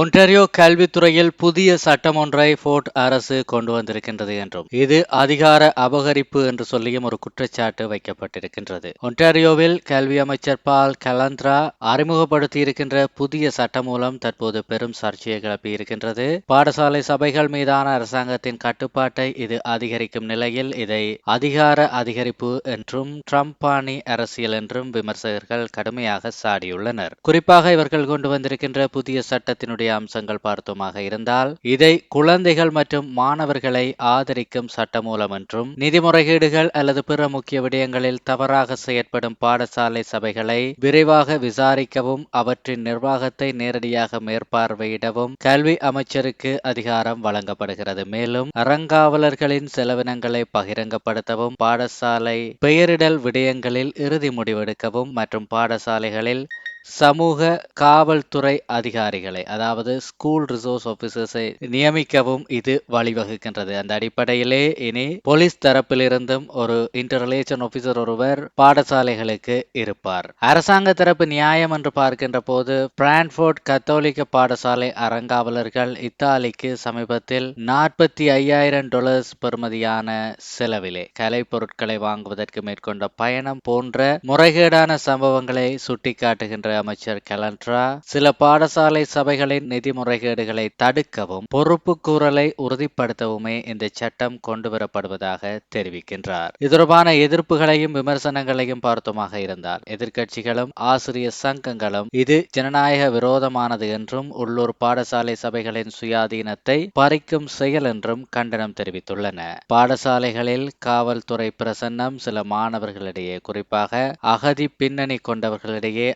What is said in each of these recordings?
Ontario கல்வித்துறையில் புதிய சட்டம் ஒன்றை ஃபோர்ட் அரசு கொண்டு வந்திருக்கின்றது என்றும் இது அதிகார அபகரிப்பு என்று சொல்லியும் ஒரு குற்றச்சாட்டு வைக்கப்பட்டிருக்கின்றது. ஒன்டாரியோவில் கல்வி அமைச்சர் பால் கலந்த்ரா அறிமுகப்படுத்தி இருக்கின்ற புதிய சட்டம் மூலம் தற்போது பெரும் சர்ச்சையை கிளப்பி இருக்கின்றது பாடசாலை சபைகள் மீதான அரசாங்கத்தின் கட்டுப்பாட்டை இது அதிகரிக்கும் நிலையில் இதை அதிகார அதிகரிப்பு என்றும் ட்ரம்பானி அரசியல் என்றும் விமர்சகர்கள் கடுமையாக சாடியுள்ளனர். குறிப்பாக இவர்கள் கொண்டு வந்திருக்கின்ற புதிய சட்டத்தினுடைய அம்சங்கள் பார்த்தோமாக இருந்தால் இதை குழந்தைகள் மற்றும் மாணவர்களை ஆதரிக்கும் சட்டமூலம் என்றும் நிதி முறைகேடுகள் அல்லது பிற முக்கிய விடயங்களில் தவறாக செயற்படும் பாடசாலை சபைகளை விரைவாக விசாரிக்கவும் அவற்றின் நிர்வாகத்தை நேரடியாக மேற்பார்வையிடவும் கல்வி அமைச்சருக்கு அதிகாரம் வழங்கப்படுகிறது. மேலும் அறங்காவலர்களின் செலவினங்களை பகிரங்கப்படுத்தவும் பாடசாலை பெயரிடல் விடயங்களில் இறுதி முடிவெடுக்கவும் மற்றும் பாடசாலைகளில் சமூக காவல்துறை அதிகாரிகளை அதாவது ஸ்கூல் ரிசோர்ஸ் ஆபீசர்ஸை நியமிக்கவும் இது வழிவகுக்கின்றது. அந்த அடிப்படையிலே இனி போலீஸ் தரப்பிலிருந்தும் ஒரு இன்டர்ரிலேஷன் ஆபீசர் ஒருவர் பாடசாலைகளுக்கு இருப்பார். அரசாங்க தரப்பு நியாயம் என்று பார்க்கின்ற போது பிரான்ஃபோர்ட் கத்தோலிக்க பாடசாலை அறங்காவலர்கள் இத்தாலிக்கு சமீபத்தில் நாற்பத்தி ஐயாயிரம் டாலர்ஸ் பெறுமதியான செலவிலே கலை பொருட்களை வாங்குவதற்கு மேற்கொண்ட பயணம் போன்ற முறைகேடான சம்பவங்களை சுட்டிக்காட்டுகின்ற அமைச்சர் கலண்ட்ரா சில பாடசாலை சபைகளின் நிதி முறைகேடுகளை தடுக்கவும் பொறுப்பு கூறலை உறுதிப்படுத்தவுமே இந்த சட்டம் கொண்டுவரப்படுவதாக தெரிவிக்கின்றார். இது தொடர்பான எதிர்ப்புகளையும் விமர்சனங்களையும் பார்த்தோமாக இருந்தால் எதிர்க்கட்சிகளும் ஆசிரியர் சங்கங்களும் இது ஜனநாயக விரோதமானது என்றும் உள்ளூர் பாடசாலை சபைகளின் சுயாதீனத்தை பறிக்கும் செயல் என்றும் கண்டனம் தெரிவித்துள்ளன. பாடசாலைகளில் காவல்துறை பிரசன்னம் சில மாணவர்களிடையே குறிப்பாக அகதி பின்னணி கொண்டவர்களிடையே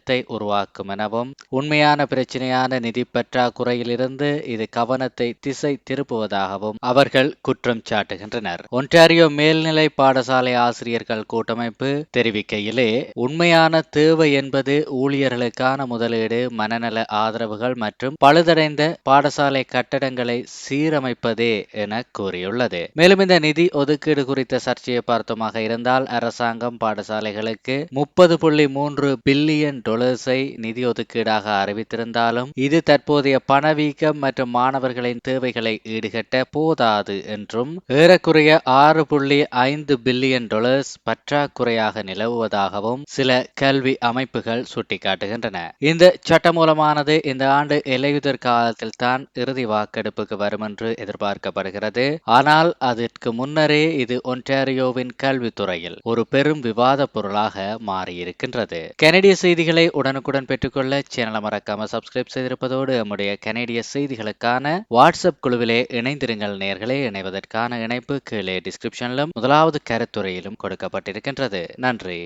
அச்சத்தை உருவாக்கும் எனவும் உண்மையான பிரச்சனையான நிதி பற்றாக்குறையிலிருந்து இது கவனத்தை திசை திருப்புவதாகவும் அவர்கள் குற்றம் சாட்டுகின்றனர். ஒன்டாரியோ மேல்நிலை பாடசாலை ஆசிரியர்கள் கூட்டமைப்பு தெரிவிக்கையிலே உண்மையான தேவை என்பது ஊழியர்களுக்கான முதலீடு மனநல ஆதரவுகள் மற்றும் பழுதடைந்த பாடசாலை கட்டடங்களை சீரமைப்பதே என கூறியுள்ளது. மேலும் இந்த நிதி ஒதுக்கீடு குறித்த சர்ச்சையை பார்த்தமாக இருந்தால் அரசாங்கம் பாடசாலைகளுக்கு முப்பது புள்ளி மூன்று பில்லியன் டொலர்ஸை நிதி ஒதுக்கீடாக அறிவித்திருந்தாலும் இது தற்போதைய பணவீக்கம் மற்றும் மாணவர்களின் தேவைகளை ஈடுகட்ட போதாது என்றும் ஏறக்குறைய ஆறு புள்ளி ஐந்து பில்லியன் டொலர்ஸ் பற்றாக்குறையாக நிலவுவதாகவும் சில கல்வி அமைப்புகள் சுட்டிக்காட்டுகின்றன. இந்த சட்டமூலமானது இந்த ஆண்டு இலையுதிர் காலத்தில் தான் இறுதி வாக்கெடுப்புக்கு வரும் என்று எதிர்பார்க்கப்படுகிறது. ஆனால் அதற்கு முன்னரே இது ஒன்டாரியோவின் கல்வித்துறையில் ஒரு பெரும் விவாத பொருளாக மாறியிருக்கின்றது. கனடிய செய்திகளை உடனுக்குடன் பெற்றுக்கொள்ள சேனலை மறக்காம சப்ஸ்கிரைப் செய்திருப்பதோடு நம்முடைய கனேடிய செய்திகளுக்கான வாட்ஸ்அப் குழுவிலே இணைந்திருங்கள். நேர்களே இணைவதற்கான இணைப்பு கீழே டிஸ்கிரிப்ஷனிலும் முதலாவது கருத்துறையிலும் கொடுக்கப்பட்டிருக்கின்றது. நன்றி.